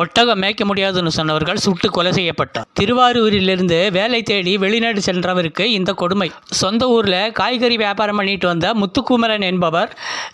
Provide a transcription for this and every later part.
ஒட்டகம் மேய்க்க முடியாதுன்னு சொன்னவர்கள் சுட்டு கொலை செய்யப்பட்டார். திருவாரூரிலிருந்து வேலை தேடி வெளிநாடு சென்றவருக்கு இந்த கொடுமை. சொந்த ஊரில் காய்கறி வியாபாரம் பண்ணிட்டு வந்த முத்துக்குமரன் என்பவர்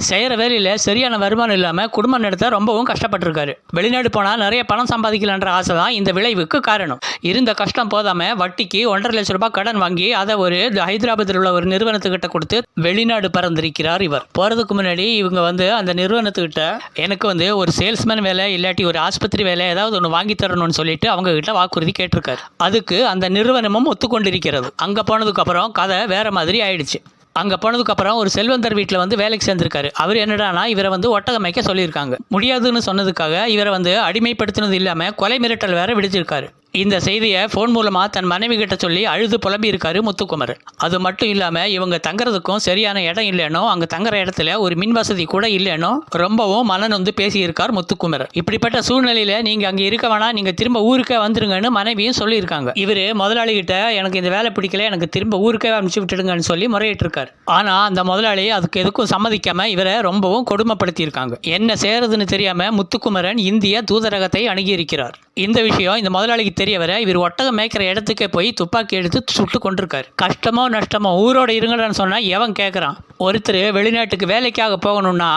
செய்கிற வேலையில் சரியான வருமானம் இல்லாமல் குடும்பம் நடத்த ரொம்பவும் கஷ்டப்பட்டிருக்காரு. வெளிநாடு போனால் நிறைய பணம் சம்பாதிக்கலான்ற ஆசை தான் இந்த விளைவுக்கு காரணம். இருந்த கஷ்டம் போதாமல் வட்டிக்கு ஒன்றரை லட்சம் ரூபாய் கடன் வாங்கி அதை ஒரு ஹைதராபாத்தில் உள்ள ஒரு நிறுவனத்துக்கிட்ட கொடுத்து வெளிநாடு பறந்திருக்கிறார் இவர். போகிறதுக்கு முன்னாடி இவங்க வந்து அந்த நிறுவனத்துக்கிட்ட எனக்கு வந்து ஒரு சேல்ஸ்மேன் வேலை இல்லாட்டி ஒரு ஆஸ்பத்திரி வேலை ஏதாவது ஒன்று வாங்கி தரணும்னு சொல்லிட்டு அவங்க கிட்ட வாக்குறுதி கேட்டிருக்காரு. அதுக்கு அந்த நிறுவனமும் ஒத்துக்கொண்டிருக்கிறது. அங்கே போனதுக்கப்புறம் கதை வேற மாதிரி ஆயிடுச்சு. அங்கே போனதுக்கப்புறம் ஒரு செல்வந்தர் வீட்டில் வந்து வேலைக்கு சேர்ந்திருக்காரு. அவர் என்னடானா இவரை வந்து ஒட்டகமைக்க சொல்லியிருக்காங்க. முடியாதுன்னு சொன்னதுக்காக இவரை வந்து அடிமைப்படுத்தினது இல்லாமல் கொலை மிரட்டல் வேற விடுத்திருக்காரு. இந்த செய்தியை ஃபோன் மூலமாக தன் மனைவி கிட்ட சொல்லி அழுது புலம்பி இருக்காரு முத்துக்குமர். அது மட்டும் இல்லாமல் இவங்க தங்குறதுக்கும் சரியான இடம் இல்லைனோ அங்கே தங்குற இடத்துல ஒரு மின் வசதி கூட இல்லைனோ ரொம்பவும் மனநொந்து பேசியிருக்கார் முத்துக்குமர். இப்படிப்பட்ட சூழ்நிலையில் நீங்கள் அங்கே இருக்க வேணாம் நீங்கள் திரும்ப ஊருக்கே வந்துருங்கன்னு மனைவியும் சொல்லியிருக்காங்க. இவர் முதலாளி கிட்ட எனக்கு இந்த வேலை பிடிக்கல எனக்கு திரும்ப ஊருக்கே அனுப்பிச்சு விட்டுடுங்கன்னு சொல்லி முறையிட்டிருக்கார். ஆனால் அந்த முதலாளி அதுக்கு எதுக்கும் சம்மதிக்காமல் இவரை ரொம்பவும் கொடுமைப்படுத்தியிருக்காங்க. என்ன செய்யறதுன்னு தெரியாமல் முத்துக்குமரன் இந்திய தூதரகத்தை அணுகியிருக்கிறார். இந்த விஷயம் இந்த முதலாளிக்கு தெரிய வர இவர் ஒட்டகம் மேய்க்கிற இடத்துக்கே போய் துப்பாக்கி எடுத்து சுட்டு கொண்டிருக்காரு. கஷ்டமோ நஷ்டமோ ஊரோட இருங்கடான்னு சொன்னால் எவன் கேட்குறான் ஒருத்தர் வெளிநாட்டுக்கு வேலைக்காக போகணும்னா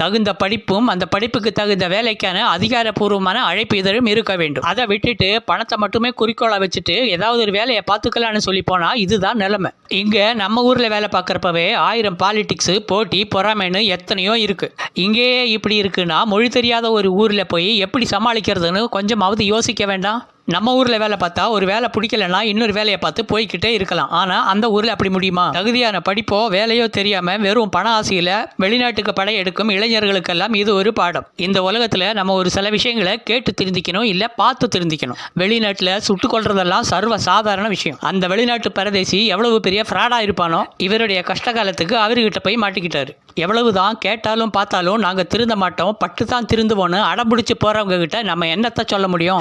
தகுந்த படிப்பும் அந்த படிப்புக்கு தகுந்த வேலைக்கான அதிகாரப்பூர்வமான அழைப்பு இதழும் இருக்க வேண்டும். அதை விட்டுட்டு பணத்தை மட்டுமே குறிக்கோளாக வச்சுட்டு ஏதாவது ஒரு வேலையை பார்த்துக்கலான்னு சொல்லி போனால் இதுதான் நிலைமை. இங்கே நம்ம ஊரில் வேலை பார்க்குறப்பவே ஆயிரம் பாலிட்டிக்ஸு போட்டி பொறாமைன்னு எத்தனையோ இருக்குது இங்கேயே இப்படி இருக்குன்னா மொழி தெரியாத ஒரு ஊரில் போய் எப்படி சமாளிக்கிறதுன்னு கொஞ்சமாவது யோசிக்க வேண்டாம்? நம்ம ஊரில் வேலை பார்த்தா ஒரு வேலை பிடிக்கலன்னா இன்னொரு வேலையை பார்த்து போய்க்கிட்டே இருக்கலாம். ஆனால் அந்த ஊரில் அப்படி முடியுமா? தகுதியான படிப்போ வேலையோ தெரியாமல் வெறும் பண ஆசையில் வெளிநாட்டுக்கு படையெடுக்கும் இளைஞர்களுக்கெல்லாம் இது ஒரு பாடம். இந்த உலகத்தில் நம்ம ஒரு சில விஷயங்களை கேட்டு திருந்திக்கணும் இல்லை பார்த்து திருந்திக்கணும் வெளிநாட்டில் சுட்டுக் கொள்றதெல்லாம் சர்வ சாதாரண விஷயம். அந்த வெளிநாட்டு பரதேசி எவ்வளவு பெரிய ஃப்ராடாக இருப்பானோ இவருடைய கஷ்ட காலத்துக்கு அவர்கிட்ட போய் மாட்டிக்கிட்டாரு. எவ்வளவு தான் கேட்டாலும் பார்த்தாலும் நாங்கள் திருந்த மாட்டோம் பட்டு தான் திருந்துவோன்னு அடம்பிடிச்சு போகிறவங்க கிட்ட நம்ம என்னத்தை சொல்ல முடியும்?